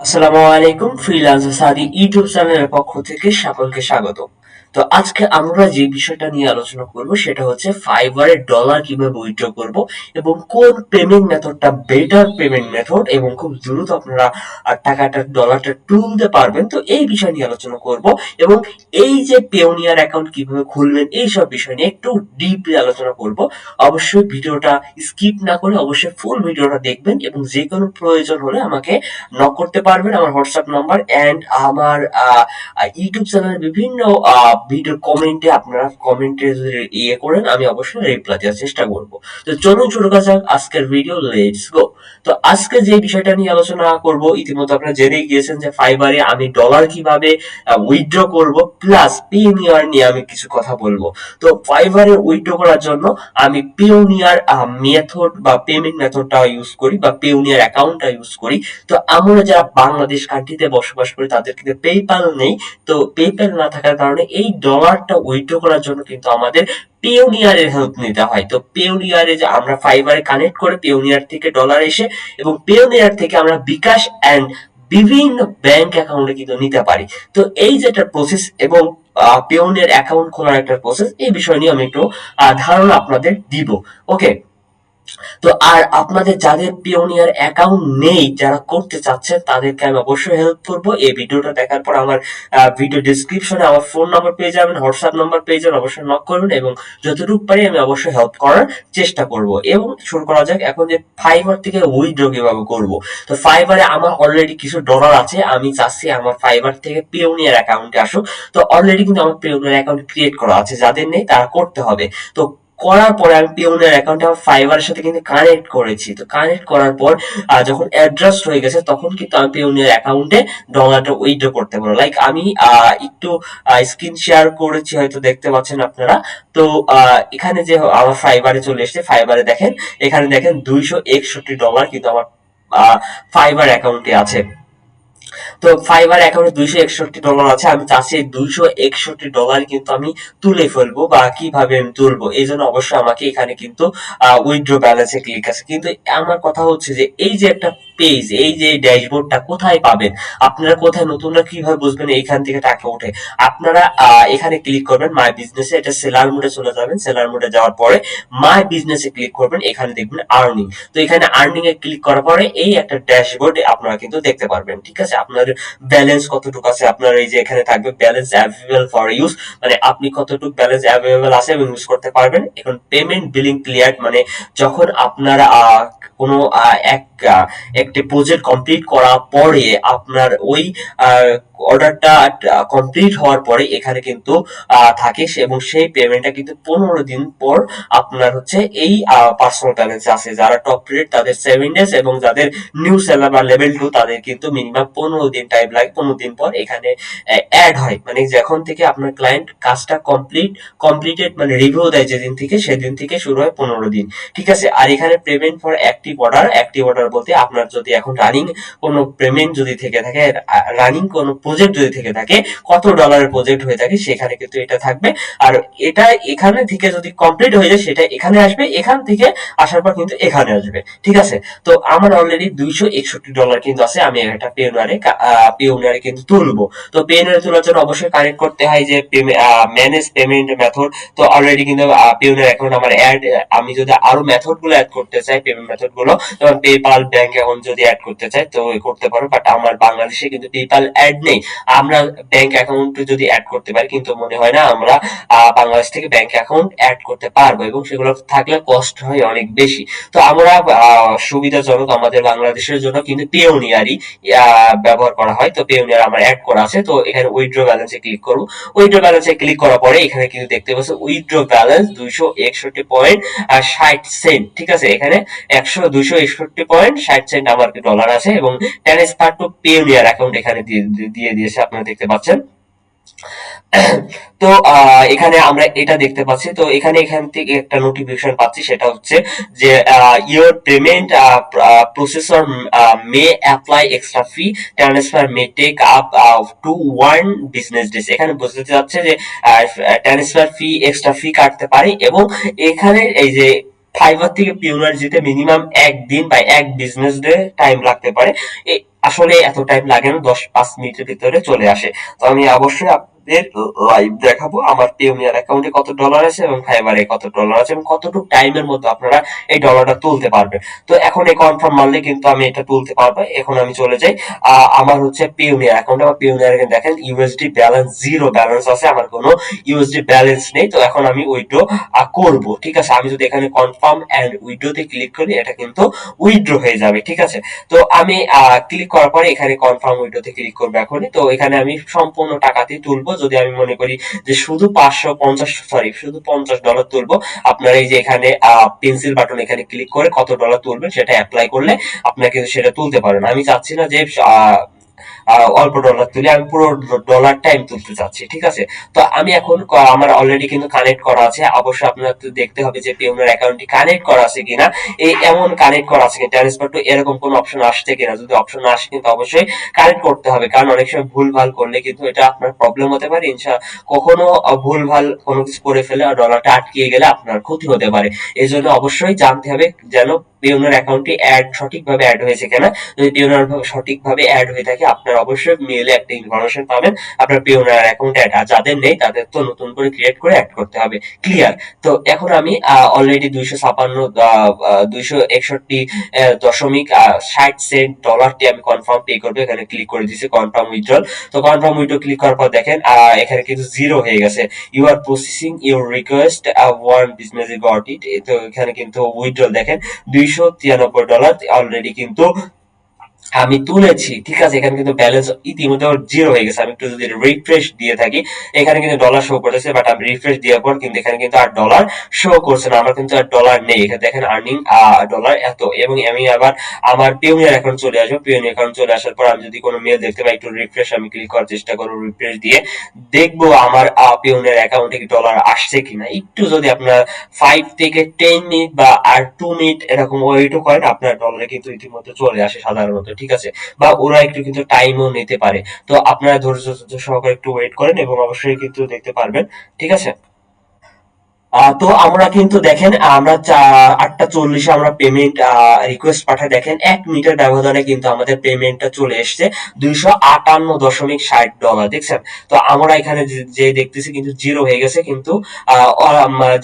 আসসালামু আলাইকুম ফ্রিল্যান্সার সাদি ইউটিউব চ্যানেলের পক্ষ থেকে সকলকে স্বাগত তো আজকে আমরা যে বিষয়টা নিয়ে আলোচনা করব, সেটা হচ্ছে ফাইবারে ডলার কীভাবে উইথড্র করব এবং কোন পেমেন্ট মেথডটা বেটার পেমেন্ট মেথড এবং খুব দ্রুত আপনারা টাকাটা ডলারটা তুলতে পারবেন। তো এই বিষয় নিয়ে আলোচনা করব এবং এই যে পেওনিয়ার অ্যাকাউন্ট কীভাবে খুলবেন এই সব বিষয় নিয়ে একটু ডিপলি আলোচনা করব। অবশ্যই ভিডিওটা স্কিপ না করে অবশ্যই ফুল ভিডিওটা দেখবেন এবং যে কোনো প্রয়োজন হলে আমাকে নক করতে পারবেন। আমার হোয়াটসঅ্যাপ নাম্বার এন্ড আমার ইউটিউব চ্যানেলের বিভিন্ন ভিডিও কমেন্টে আপনারা কমেন্টে ইয়ে করেন, আমি অবশ্যই রিপ্লাই দেওয়ার চেষ্টা করব। তো চলুন শুরু করা যাক আজকের ভিডিও লেটস গো তো আজকে যে বিষয়টা নিয়ে আলোচনা করব, ইতিমধ্যে আপনারা জেনে গিয়েছেন যে ফাইবারে আমি ডলার কীভাবে উইথড্র করব প্লাস পিওনিয়ার নিয়ে আমি কিছু কথা বলব। তো ফাইবারে উইথড্র করার জন্য আমি পিওনিয়ার মেথড বা পেমেন্ট মেথডটা ইউজ করি বা পিওনিয়ার অ্যাকাউন্টটা ইউজ করি। তো আমরা যারা বাংলাদেশ কান্ট্রিতে বসবাস করি, তাদের কিন্তু পেপাল নেই। তো পেপ্যাল না থাকার কারণে এই ডলারটা উইথড্র করার জন্য কিন্তু আমাদের পেওনিয়ারের হেল্প নিতে হয়। তো পেওনিয়ারে যে আমরা ফাইবারে কানেক্ট করে পেওনিয়ার থেকে ডলার এসে এবং পেওনিয়ার থেকে আমরা বিকাশ অ্যান্ড বিভিন্ন ব্যাংক অ্যাকাউন্টে কিন্তু নিতে পারি। তো এই যেটা প্রসেস এবং পেওনিয়ার অ্যাকাউন্ট খোলার একটা প্রসেস এই বিষয় নিয়ে আমি একটু ধারণা আপনাদের দিব। ওকে তো আর আপনাদের যাদের পিওনিয়ার অ্যাকাউন্ট নেই, যারা করতে চাচ্ছেন, তাদেরকে আমি অবশ্যই হেল্প করব। এই ভিডিওটা দেখার পর আমার ভিডিও ডিসক্রিপশনে আমার ফোন নাম্বার পেয়ে যাবেন হোয়াটসঅ্যাপ নাম্বার পেয়ে যাবেন, অবশ্যই নক করবেন এবং যতটুকু পারি আমি অবশ্যই হেল্প করার চেষ্টা করব। এবং শুরু করা যাক, এখন যে ফাইবার থেকে উইথড্র কীভাবে করব। তো ফাইবারে আমার অলরেডি কিছু ডলার আছে, আমি চাচ্ছি আমার ফাইবার থেকে পিওনিয়ার অ্যাকাউন্টে আসুক। তো অলরেডি কিন্তু আমার পিওনিয়ার অ্যাকাউন্ট ক্রিয়েট করা আছে, যাদের নেই তারা করতে হবে। তো করার পরে আমি পিওনের অ্যাকাউন্টে আমার ফাইবারের সাথে কিন্তু কানেক্ট করেছি। তো কানেক্ট করার পর যখন অ্যাড্রেস হয়ে গেছে, তখন কিন্তু আমি পিওনের অ্যাকাউন্টে ডলারটা উইথড্র করতে পারব। লাইক আমি একটু স্ক্রিন শেয়ার করেছি, হয়তো দেখতে পাচ্ছেন আপনারা। তো এখানে যে আমার ফাইবারে চলে এসেছে ফাইবারে দেখেন, এখানে দেখেন দুইশো একষট্টি ডলার কিন্তু আমার ফাইবার অ্যাকাউন্টে আছে। তো ফাইবার অ্যাকাউন্টে দুইশো একষট্টি ডলার আছে, আমি চাচ্ছি দুইশো একষট্টি ডলার কিন্তু আমি তুলে ফেলব বা কীভাবে আমি তুলবো, এই জন্য অবশ্যই আমাকে এখানে কিন্তু উইথড্র ব্যালেন্সে ক্লিক আছে। কিন্তু আমার কথা হচ্ছে যে, এই যে একটা পেজ এই যে ড্যাশবোর্ডটা কোথায় পাবেন? আপনারা কোথায় নতুনরা কীভাবে বুঝবেন? এইখান থেকে টাকা ওঠে। আপনারা এখানে ক্লিক করবেন মাই বিজনেসে এটা সেলার মোডে চলে যাবেন। সেলার মোডে যাওয়ার পরে মাই বিজনেসে ক্লিক করবেন, এখানে দেখবেন আর্নিং তো এখানে আর্নিং এ ক্লিক করার পরে এই একটা ড্যাশবোর্ডে আপনারা কিন্তু দেখতে পারবেন, ঠিক আছে? আপনার ব্যালেন্স কতটুকু আছে? আপনার এই যে এখানে থাকবে ব্যালেন্স অ্যাভেলেবল ফর ইউজ মানে আপনি কতটুকু ব্যালেন্স অ্যাভেলেবল আছে এবং ইউজ করতে পারবেন? এখন পেমেন্ট বিলিং ক্লিয়ার মানে যখন আপনারা কোনো এক একটি প্রজেক্ট কমপ্লিট করার পরে আপনার ওই অর্ডারটা কমপ্লিট হওয়ার পরে এখানে কিন্তু থাকে এবং সেই পেমেন্টটা কিন্তু পনেরো দিন পর আপনার হচ্ছে এই পার্সোনাল ব্যালেন্স আছে। যারা টপ রেট তাদের সেভেন ডেজ এবং যাদের নিউ সেলার বা লেভেল টু তাদের কিন্তু মিনিমাম পনেরো দিন টাইম লাগে, পনেরো দিন পর এখানে অ্যাড হয়। মানে যখন থেকে আপনার ক্লায়েন্ট কাজটা কমপ্লিট কমপ্লিটেড মানে রিভিউ দেয় যেদিন থেকে, সেদিন থেকে শুরু হয় পনেরো দিন। ঠিক আছে? আর এখানে payment for active order active order বলতে আপনার যদি এখন রানিং কোনো পেমেন্ট যদি থেকে থাকে রানিং কোনো প্রজেক্ট যদি থেকে থাকে, কত ডলারের প্রজেক্ট হয়ে থাকে, সেখানে কিন্তু এটা থাকবে। আর এটা এখানে থেকে যদি কমপ্লিট হয়ে যায়, সেটা এখানে আসবে, এখান থেকে আসার পর কিন্তু এখানে আসবে। ঠিক আছে? তো আমার অলরেডি দুইশো একষট্টি ডলার কিন্তু আছে, আমি এটা পেওনারে পেওনারে কিন্তু তুলবো। তো পেওনারে তোলার জন্য অবশ্যই কানেক্ট করতে হয় যে ম্যানেজ পেমেন্ট মেথড তো অলরেডি কিন্তু পেওনার অ্যাকাউন্ট আমার অ্যাড আমি যদি আরও মেথডগুলো অ্যাড করতে চাই পেমেন্ট মেথডগুলো, যেমন পেপাল ব্যাংক অ্যাকাউন্ট যদি অ্যাড করতে চাই, তো করতে পারো। বাট আমার বাংলাদেশে কিন্তু পেপাল অ্যাড নেই। আমরা ব্যাংক অ্যাকাউন্ট যদি অ্যাড করতে পারি, কিন্তু মনে হয় না আমরা বাংলাদেশ থেকে ব্যাংক অ্যাকাউন্ট অ্যাড করতে পারব এবং সেগুলো থাকলে কষ্ট হয় অনেক বেশি। তো আমরা সুবিধাজনক আমাদের বাংলাদেশের জন্য কিন্তু পেওনিয়ারই ব্যবহার করা হয়, তো পেওনিয়ার আমার অ্যাড করা আছে, তো এখানে উইথড্র ব্যালেন্সে ক্লিক করব। উইথড্র ব্যালেন্সে ক্লিক করার পরে এখানে কিন্তু দেখতে পাচ্ছি উইথড্র ব্যালেন্স দুইশো একষট্টি পয়েন্ট ষাট সেন্ট ঠিক আছে? এখানে একশো, দুইশো একষট্টি পয়েন্ট ষাট সেন্ট আমার ডলার আছে এবং ট্রান্সফার টু পেওনিয়ার অ্যাকাউন্ট এখানে দিয়ে দিয়েছে, আপনারা দেখতে পাচ্ছেন। তো এখানে আমরা এটা দেখতে পাচ্ছি। তো, এখানে এখান থেকে একটা নোটিফিকেশন পাচ্ছি, সেটা হচ্ছে যে your payment processor may apply extra fee transfer may take up to one business days এখানে বুঝতে যাচ্ছে যে ট্রান্সফার ফি এক্সট্রা ফি কাটতে পারে এবং এখানে এই যে ফাইবার থেকে পিউরার যেতে মিনিমাম একদিন বা এক বিজনেস ডে টাইম লাগতে পারে। আসলে এত টাইম লাগে না, দশ পাঁচ মিনিটের ভিতরে চলে আসে। তো আমি অবশ্যই আপনাদের লাইভ দেখাবো আমার পেওনিয়ার অ্যাকাউন্টে কত ডলার আছে এবং ফাইবারে কত ডলার আছে এবং কতটুকু টাইমের মধ্যে আপনারা এই ডলারটা তুলতে পারবেন। তো এখন এই কনফার্ম মারলে কিন্তু আমি এটা তুলতে পারব। এখন আমি চলে যাই। আমার হচ্ছে পেওনিয়ার অ্যাকাউন্ট আমার পেওনিয়ার দেখেন ইউএসডি ব্যালেন্স জিরো ব্যালেন্স আছে। আমার কোনো ইউএসডি ব্যালেন্স নেই। তো এখন আমি উইড্রো করব। ঠিক আছে? আমি যদি এখানে কনফার্ম এন্ড উইড্রোতে ক্লিক করি, এটা কিন্তু উইড্রো হয়ে যাবে। ঠিক আছে? তো আমি ক্লিক করার পরে এখানে কনফার্ম উইড্রোতে ক্লিক করব এখনই। তো এখানে আমি সম্পূর্ণ টাকাতেই তুলবো। যদি আমি মনে করি যে শুধু পাঁচশো পঞ্চাশ সরি শুধু পঞ্চাশ ডলার তুলবো, আপনার এই যে এখানে পেন্সিল বাটন এখানে ক্লিক করে কত ডলার তুলবেন সেটা অ্যাপ্লাই করলে আপনাকে সেটা তুলতে পারেন আমি চাচ্ছি না যে অল্প ডলার তুলে, আমি পুরো ডলার টাইম তুলতে চাচ্ছি, ঠিক আছে? তো আমি এখন আমার অলরেডি কিন্তু কানেক্ট করা আছে, অবশ্যই আপনার দেখতে হবে যে পেওনার অ্যাকাউন্টটি কানেক্ট করা আছে কিনা। এই এমন কানেক্ট করা আছে কিনা ট্রান্সফার টু এরকম কোন অপশন আসছে কিনা? যদি অপশন আসে কিন্তু অবশ্যই কানেক্ট করতে হবে, কারণ অনেক সময় ভুল ভালো করলে কিন্তু এটা আপনার প্রবলেম হতে পারে, ইনশা কখনো ভুল ভালো কোনো কিছু করে ফেলে আর ডলারটা আটকিয়ে গেলে আপনার ক্ষতি হতে পারে। এই জন্য অবশ্যই জানতে হবে যেন পেওনার অ্যাকাউন্টটি অ্যাড সঠিকভাবে অ্যাড হয়েছে কিনা। যদি পেওনার সঠিকভাবে অ্যাড হয়ে থাকে আপনার অবশ্যই মেলে একটা ইনফরমেশন পাবেন আপনার পেওনার অ্যাকাউন্ট আর যাদের নেই তাদের তো নতুন করে ক্রিয়েট করে অ্যাড করতে হবে। ক্লিয়ার তো এখন আমি অলরেডি দুইশো ছাপান্ন দুইশো একষট্টি দশমিক ষাট সেন্ট ডলারটি আমি কনফার্ম পে করব। এখানে ক্লিক করে দিয়েছি কনফার্ম উইথড্রল তো কনফার্ম উইথড্রল ক্লিক করার পর দেখেন এখানে কিন্তু জিরো হয়ে গেছে। You are processing your request one business got it তো এখানে কিন্তু উইথড্রল দেখেন, দুইশো তিরানব্বই ডলার অলরেডি কিন্তু আমি তুলেছি, ঠিক আছে? এখানে কিন্তু ব্যালেন্স ইতিমধ্যে জিরো হয়ে গেছে। আমি একটু যদি রিফ্রেশ দিয়ে থাকি, এখানে কিন্তু ডলার শো করতেছে বাট আমি রিফ্রেশ দেওয়ার পর কিন্তু এখানে কিন্তু আর ডলার শো করছে না। আমার কিন্তু আর ডলার নেই। এখানে দেখেন আর্নিং ডলার এত। এবং আমি আবার আমার পিওনিয়ার অ্যাকাউন্ট চলে আসব। পিওনিয়ার অ্যাকাউন্ট চলে আসার পর আমি যদি কোনো মেল দেখতে পাই, একটু রিফ্রেশ আমি ক্লিক করার চেষ্টা করব রিফ্রেশ দিয়ে দেখব আমার পিওনিয়ার অ্যাকাউন্টে কি ডলার আসছে কিনা। একটু যদি আপনার ফাইভ থেকে টেন মিনিট বা আর টু মিনিট এরকম ওয়েটও করেন, আপনার ডলারে কিন্তু ইতিমধ্যে চলে আসে সাধারণত। ঠিক আছে? বা ওরা একটু কিন্তু টাইমও নিতে পারে। তো আপনারা ধৈর্য সহকারে একটু ওয়েট করেন এবং অবশ্যই কিন্তু দেখতে পারবেন, ঠিক আছে? তো আমরা কিন্তু দেখেন, আমরা আটটা চল্লিশে আমরা পেমেন্ট রিকোয়েস্ট পাঠাই। দেখেন, এক মিনিটের ব্যবধানে কিন্তু আমাদের পেমেন্টটা চলে এসেছে দুইশো আটান্ন দশমিক ষাট ডলার দেখছেন? তো আমরা এখানে যে যে দেখতেছি কিন্তু জিরো হয়ে গেছে, কিন্তু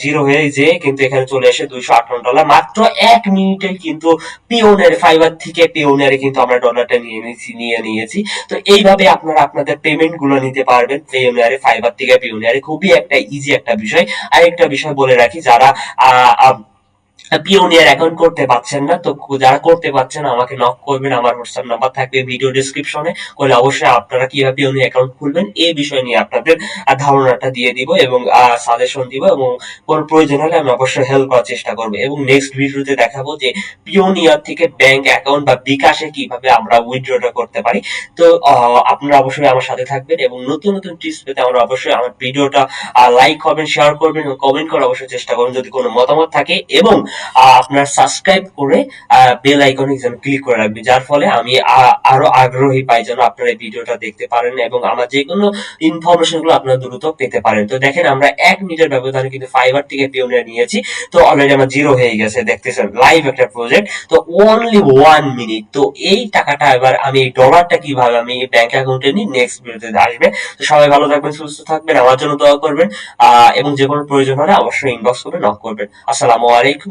জিরো হয়ে যে কিন্তু এখানে চলে এসে দুইশো আটান্ন ডলার মাত্র এক মিনিটে কিন্তু পিওনের ফাইবার থেকে পিওনারে কিন্তু আমরা ডলারটা নিয়ে নিয়েছি নিয়ে নিয়েছি। তো এইভাবে আপনারা আপনাদের পেমেন্টগুলো নিতে পারবেন। পিওনারে ফাইবার থেকে পিওনারে খুবই একটা ইজি একটা বিষয়। আরেকটা বিষয় বলে রাখি যারা আহ, পিওনিয়ার অ্যাকাউন্ট করতে পারছেন না, তো যারা করতে পারছেন আমাকে নক করবেন, আমার হোয়াটসঅ্যাপ নাম্বার থাকবে ভিডিও ডিসক্রিপশনে করলে অবশ্যই আপনারা কীভাবে পিওনিয়ার অ্যাকাউন্ট খুলবেন, এই বিষয় নিয়ে আপনাদের ধারণাটা দিয়ে দিব এবং সাজেশন দিব এবং কোন প্রয়োজন হলে আমি অবশ্যই হেল্প করার চেষ্টা করব। এবং নেক্সট ভিডিওতে দেখাবো যে পিওনিয়ার থেকে ব্যাংক অ্যাকাউন্ট বা বিকাশে কীভাবে আমরা উইথড্রটা করতে পারি। তো আপনারা অবশ্যই আমার সাথে থাকবেন এবং নতুন নতুন টিপস পেতে আমরা অবশ্যই আমার ভিডিওটা লাইক করবেন শেয়ার করবেন এবং কমেন্ট করার অবশ্যই চেষ্টা করবেন। যদি কোনো মতামত থাকে এবং আপনার সাবস্ক্রাইব করে বেল আইকনে যেন ক্লিক করে রাখবেন, যার ফলে আমি আরও আগ্রহী পাই যেন আপনারা এই ভিডিওটা দেখতে পারেন এবং আমার যে কোনো ইনফরমেশনগুলো আপনারা দ্রুত পেতে পারেন। তো দেখেন, আমরা এক মিনিটের ব্যবধানে কিন্তু ফাইবার থেকে পিওনিয়ার নিয়েছি। তো অলরেডি আমার জিরো হয়ে গেছে, দেখতেছেন লাইভ একটা প্রজেক্ট তো অনলি ওয়ান মিনিট তো এই টাকাটা এবার আমি এই ডলারটা কীভাবে আমি ব্যাংক অ্যাকাউন্টে নিই নেক্সট ভিডিওতে আসবে। তো সবাই ভালো থাকবেন, সুস্থ থাকবেন, আমার জন্য দোয়া করবেন এবং যে কোনো প্রয়োজন হলে অবশ্যই ইনবক্স করে নক করবেন। আসসালামু আলাইকুম